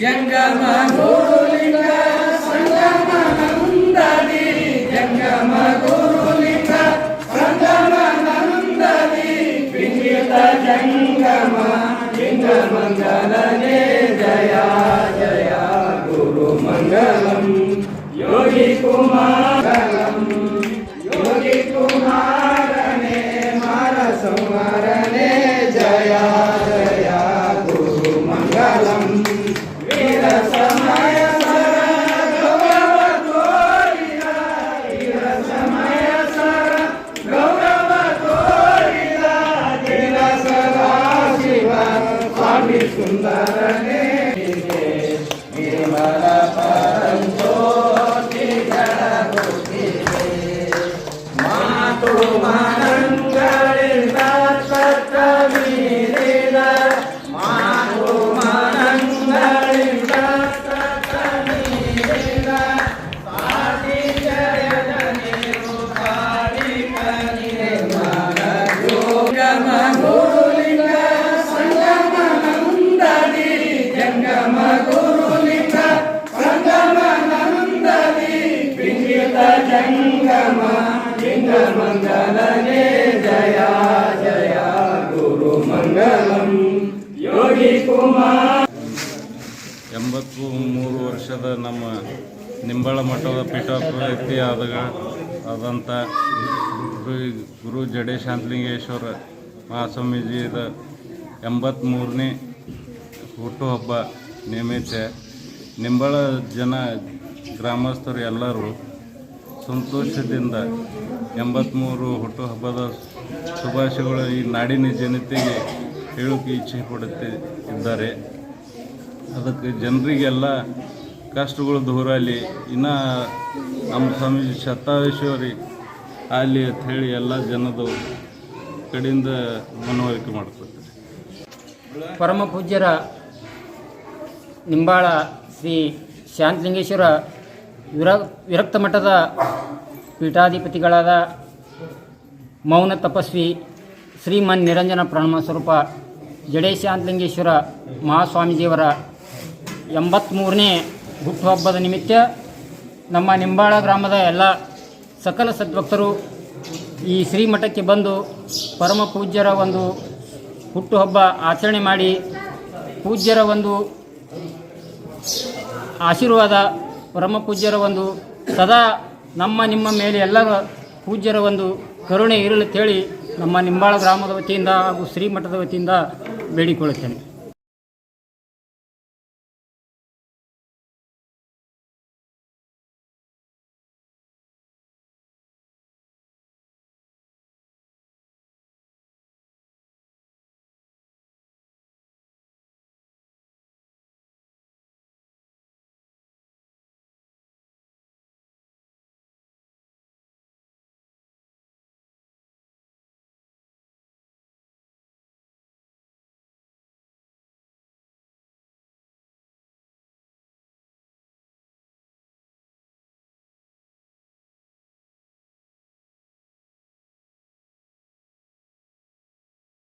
జంగమూలిక సంగమనందది జంగమ గురులిక సంగమనందది వినిత జంగమ లింగమంగళనే జయ జయ గురు మంగళం యోగి కుమార్ tomar. ಮಂಗಲನೆ ಜಯ ಜಯ ಗುರು ಮಂಗಲಂ ಯೋಗಿ ಕುಮಾರ್ ಎಂಬತ್ತು ಮೂರು ವರ್ಷದ ನಮ್ಮ ನಿಂಬಳ ಮಠದ ಪೀಠಾಧಿಪತಿ ಆದ ಆದಂಥ ಗುರು ಗುರು ಜಡೆ ಶಾಂತಲಿಂಗೇಶ್ವರ ಮಹಾಸ್ವಾಮೀಜಿದ ಎಂಬತ್ತ್ಮೂರನೇ ಹುಟ್ಟುಹಬ್ಬ ನಿಮಿತ್ತ ನಿಂಬಳ ಜನ ಗ್ರಾಮಸ್ಥರು ಎಲ್ಲರೂ ಸಂತೋಷದಿಂದ ಎಂಬತ್ತ್ಮೂರು ಹುಟ್ಟುಹಬ್ಬದ ಶುಭಾಶಯಗಳು ಈ ನಾಡಿನ ಜನತೆಗೆ ಹೇಳೋಕೆ ಇಚ್ಛೆ ಪಡುತ್ತೆ ಇದ್ದಾರೆ. ಅದಕ್ಕೆ ಜನರಿಗೆಲ್ಲ ಕಷ್ಟಗಳು ದೂರ ಅಲ್ಲಿ ಇನ್ನು ನಮ್ಮ ಸ್ವಾಮೀಜಿ ಶತಾವೇಶ್ವರಿ ಅಲ್ಲಿ ಅಂತ ಹೇಳಿ ಎಲ್ಲ ಜನದ ಕಡೆಯಿಂದ ಮನವರಿಕೆ ಮಾಡಿಕೊಡ್ತಾರೆ ಪರಮ ಪೂಜ್ಯರ ನಿಂಬಾಳ ಶ್ರೀ ಶಾಂತಲಿಂಗೇಶ್ವರ ವಿರ, ವಿರಕ್ತ ಮಠದ ಪೀಠಾಧಿಪತಿಗಳಾದ ಮೌನ ತಪಸ್ವಿ ಶ್ರೀಮನ್ ನಿರಂಜನ ಪ್ರಣಮ ಸ್ವರೂಪ ಜಡೇಶಾಂತಲಿಂಗೇಶ್ವರ ಮಹಾಸ್ವಾಮೀಜಿಯವರ ಎಂಬತ್ತ್ಮೂರನೇ ಹುಟ್ಟುಹಬ್ಬದ ನಿಮಿತ್ತ ನಮ್ಮ ನಿಂಬಾಳ ಗ್ರಾಮದ ಎಲ್ಲ ಸಕಲ ಸದ್ಭಕ್ತರು ಈ ಶ್ರೀಮಠಕ್ಕೆ ಬಂದು ಪರಮ ಪೂಜ್ಯರ ಒಂದು ಹುಟ್ಟುಹಬ್ಬ ಆಚರಣೆ ಮಾಡಿ ಪೂಜ್ಯರ ಒಂದು ಆಶೀರ್ವಾದ ಪರಮ ಪೂಜ್ಯರ ಒಂದು ಸದಾ ನಮ್ಮ ನಿಮ್ಮ ಮೇಲೆ ಎಲ್ಲರ ಪೂಜ್ಯರ ಒಂದು ಕರುಣೆ ಇರಲಿ ಅಂತೇಳಿ ನಮ್ಮ ನಿಂಬಾಳ ಗ್ರಾಮದ ವತಿಯಿಂದ ಹಾಗೂ ಶ್ರೀಮಠದ ವತಿಯಿಂದ ಬೇಡಿಕೊಳ್ಳುತ್ತೇನೆ.